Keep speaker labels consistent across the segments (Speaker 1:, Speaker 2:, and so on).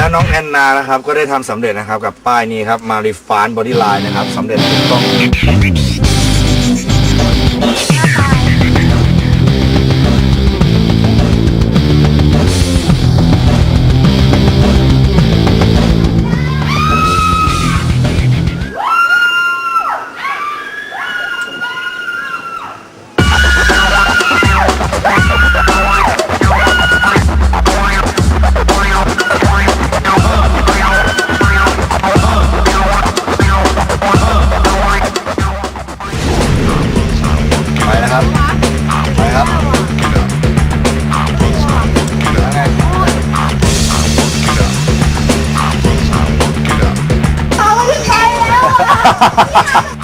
Speaker 1: แล้วน้องแอนนานะครับก็ได้ทำสำเร็จนะครับกับป้ายนี้ครับมาริฟานบอดี้ไลน์นะครับสำเร็จถูกต้อง 哈哈哈哈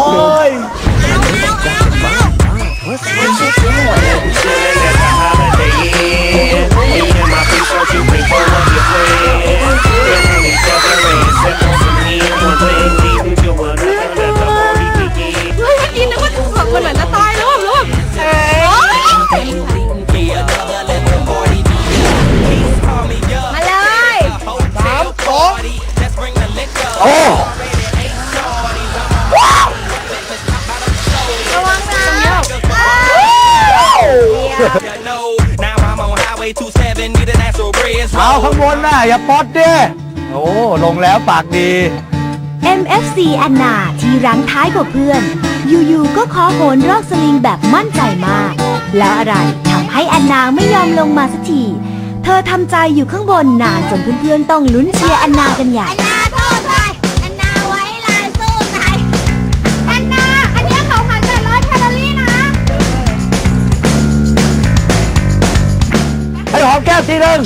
Speaker 1: โอ้
Speaker 2: ย เอา
Speaker 1: ข้างบนน่ะ อย่าป๊อดดิโอ้ลงแล้วปากดี
Speaker 3: MFC แอนนาที่รั้งท้ายกว่าเพื่อน อยู่ๆก็ขอโหนรอกสลิงแบบมั่นใจมาก แล้วอะไรทำให้แอนนาไม่ยอมลงมาสักที เธอทำใจอยู่ข้างบนนานจนเพื่อนๆต้องลุ้นเชียร์แอนนากันใหญ่
Speaker 2: แก้
Speaker 1: มทีหนึง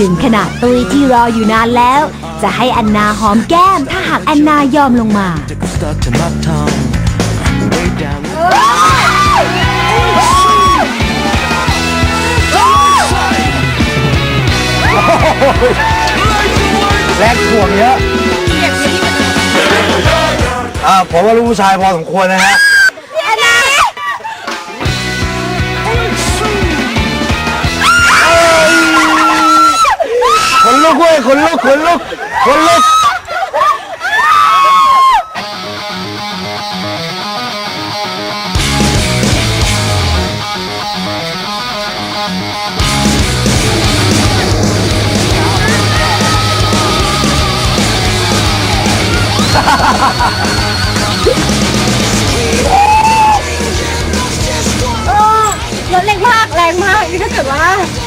Speaker 3: ถึงขนาดตุยที่รออยู่นานแล้ว จะให้แอนนาหอมแก้ม ถ้าหากแอนนายอมลงมา
Speaker 4: Stuck to my tongue. Way down.
Speaker 1: แรงถ่วงเยอะอ่าผมว่าลูกผู้ชายพอสมควรนะฮะ คนลุก
Speaker 2: รถแรงมากแรงมากนี่ถ้าเกิดว่า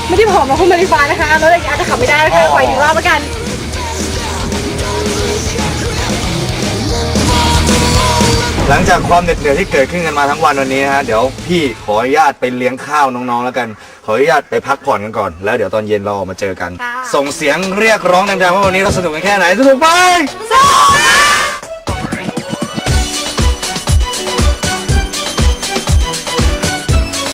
Speaker 2: ไม่ได้ผอมมาคุณมาริฟ้านะคะรถอาจจะขับไม่ได้นะคะปล่อยอีกรอบแล้วกัน
Speaker 1: หลังจากความเหน็ดเหนื่อยที่เกิดขึ้นกันมาทั้งวันวันนี้นะฮะเดี๋ยวพี่ขออนุญาตไปเลี้ยงข้าวน้องๆแล้วกัน ขออนุญาตไปพักผ่อนกันก่อน แล้วเดี๋ยวตอนเย็นเราออกมาเจอกัน
Speaker 2: ค่ะ
Speaker 1: ส่งเสียงเรียกร้องดังๆว่าวันนี้เราสนุกกันแค่ไหนสนุกไหม
Speaker 2: ส